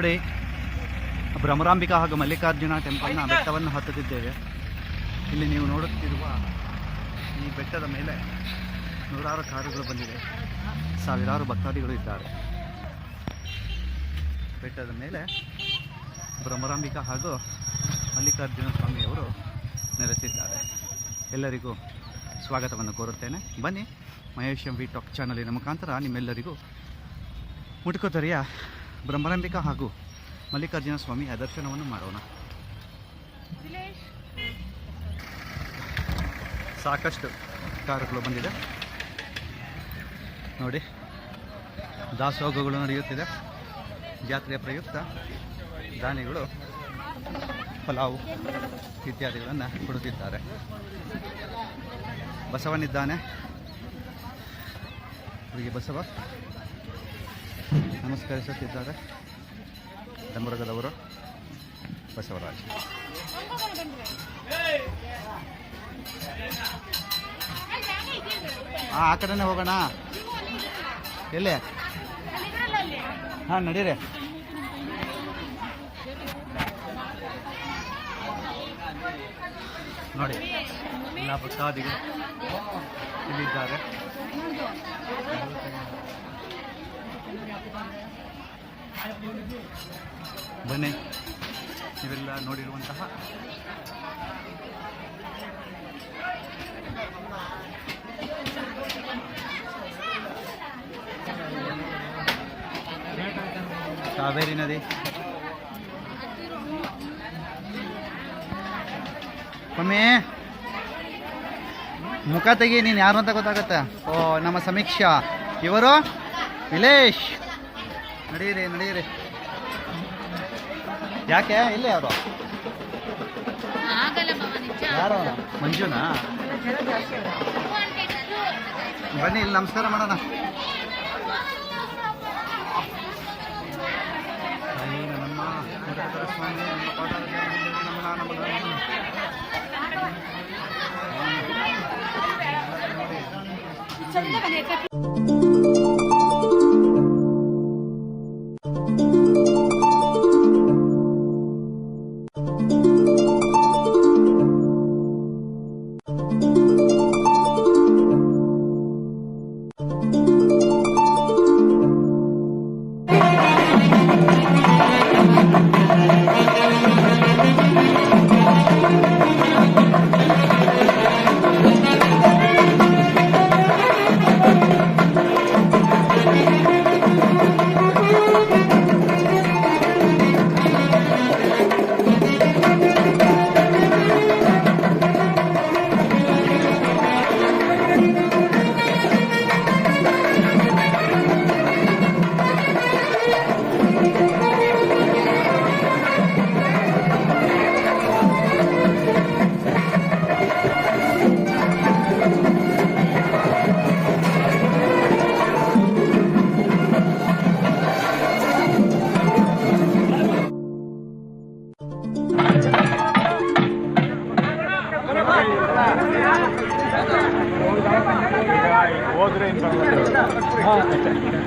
ನೋಡಿ, ಭ್ರಮರಾಂಬಿಕಾ ಹಾಗೂ ಮಲ್ಲಿಕಾರ್ಜುನ ಟೆಂಪಲ್ನ ಬೆಟ್ಟವನ್ನು ಹತ್ತುತ್ತಿದ್ದೇವೆ. ಇಲ್ಲಿ ನೀವು ನೋಡುತ್ತಿರುವ ಈ ಬೆಟ್ಟದ ಮೇಲೆ ನೂರಾರು ಕಾರುಗಳು ಬಂದಿವೆ. ಸಾವಿರಾರು ಭಕ್ತಾದಿಗಳು ಇದ್ದಾರೆ. ಬೆಟ್ಟದ ಮೇಲೆ ಭ್ರಮರಾಂಬಿಕಾ ಹಾಗೂ ಮಲ್ಲಿಕಾರ್ಜುನ ಸ್ವಾಮಿಯವರು ನೆಲೆಸಿದ್ದಾರೆ. ಎಲ್ಲರಿಗೂ ಸ್ವಾಗತವನ್ನು ಕೋರುತ್ತೇನೆ. ಬನ್ನಿ, ಮಹೇಶ್ ಎಂ ವಿ ಟಾಕ್ ಚಾನಲಿನ ಮುಖಾಂತರ ನಿಮ್ಮೆಲ್ಲರಿಗೂ ಮುಟುಕೋತರಿಯ ಬ್ರಹ್ಮರಾಂಬಿಕಾ ಹಾಗೂ ಮಲ್ಲಿಕಾರ್ಜುನ ಸ್ವಾಮಿ ದರ್ಶನವನ್ನು ಮಾಡೋಣ. ಸಾಕಷ್ಟು ಕಾರುಗಳು ಬಂದಿದೆ. ನೋಡಿ ದಾಸೋಹಗಳು ನಡೆಯುತ್ತಿದೆ. ಜಾತ್ರೆಯ ಪ್ರಯುಕ್ತ ದಾನಿಗಳು ಪಲಾವು ಇತ್ಯಾದಿಗಳನ್ನು ಕೊಡುತ್ತಿದ್ದಾರೆ. ಬಸವನಿದ್ದಾನೆ. ಅವರಿಗೆ ಬಸವ. ನಮಸ್ಕರಿಸುತ್ತಿದ್ದಾರೆ. ಧರ್ಮರಗದವರು ಬಸವರಾಜ್. ಹಾಂ ಆ ಕಡೆನೇ ಹೋಗೋಣ. ಎಲ್ಲಿ? ಹಾಂ ನಡೀರಿ. ನೋಡಿ ಎಲ್ಲ ಭಕ್ತಾದಿಗಳು ಇಲ್ಲಿದ್ದಾರೆ. ಬನ್ನಿ. ಇವೆಲ್ಲ ನೋಡಿರುವಂತಹ ಕಾವೇರಿ ನದಿ. ಒಮ್ಮೆ ಮುಖ ತೆಗಿ, ನೀನು ಯಾರು ಅಂತ ಗೊತ್ತಾಗತ್ತೆ? ಓ, ನಮ್ಮ ಸಮೀಕ್ಷಾ. ಇವರು ವಿಲೇಶ್ ನಡೀರಿ ನಡೀರಿ. ಯಾಕೆ ಇಲ್ಲೇ ಯಾರು? ಅವ್ನು? ಮಂಜುನಾ? ಬನ್ನಿ ಇಲ್ಲಿ ನಮಸ್ಕಾರ ಮಾಡೋಣ. ನಮ್ಮ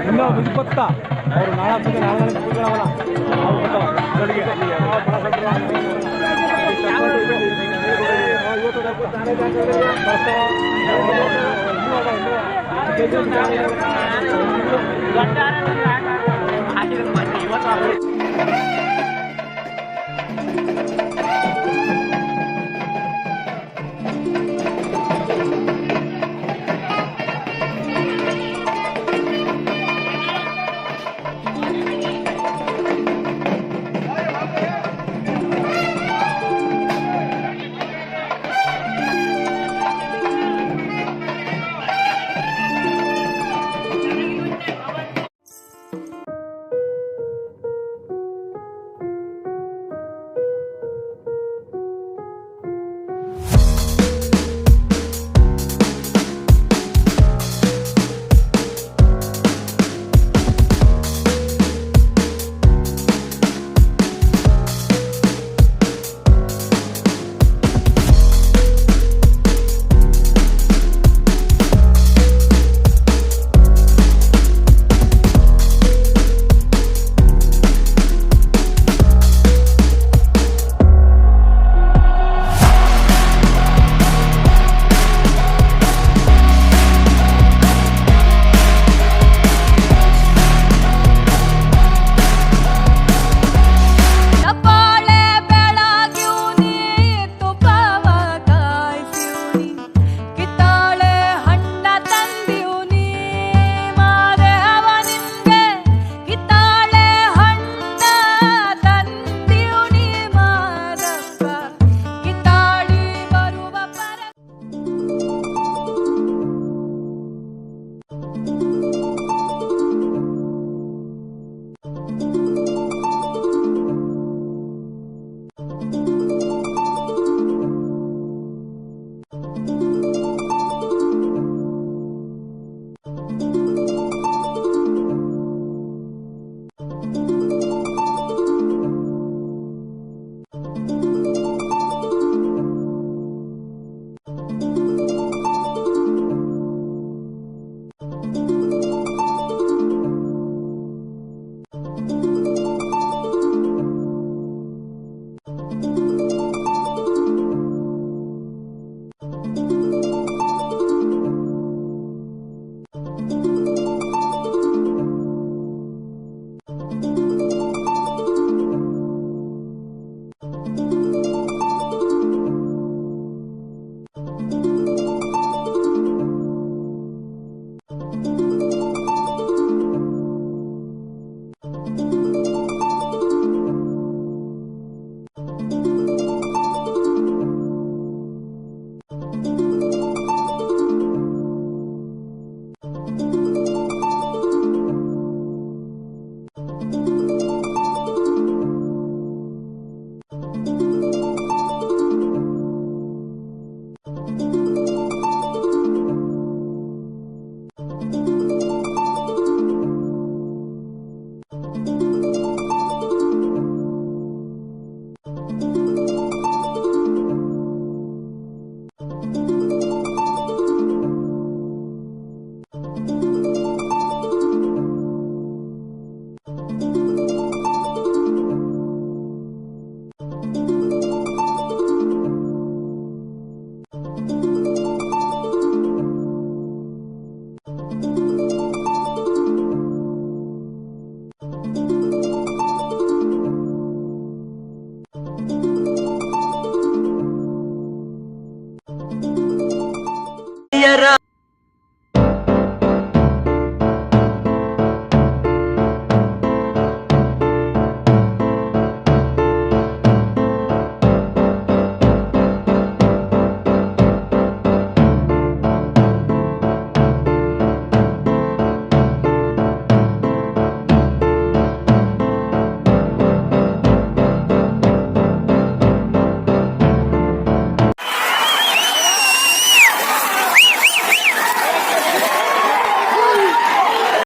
ಇನ್ನೂ ಇಪ್ಪತ್ತ ಅವರು ನಾಲ್ಕು ನಾಲ್ಕು ತಿಂಗಳವಲ್ಲ ಇವತ್ತು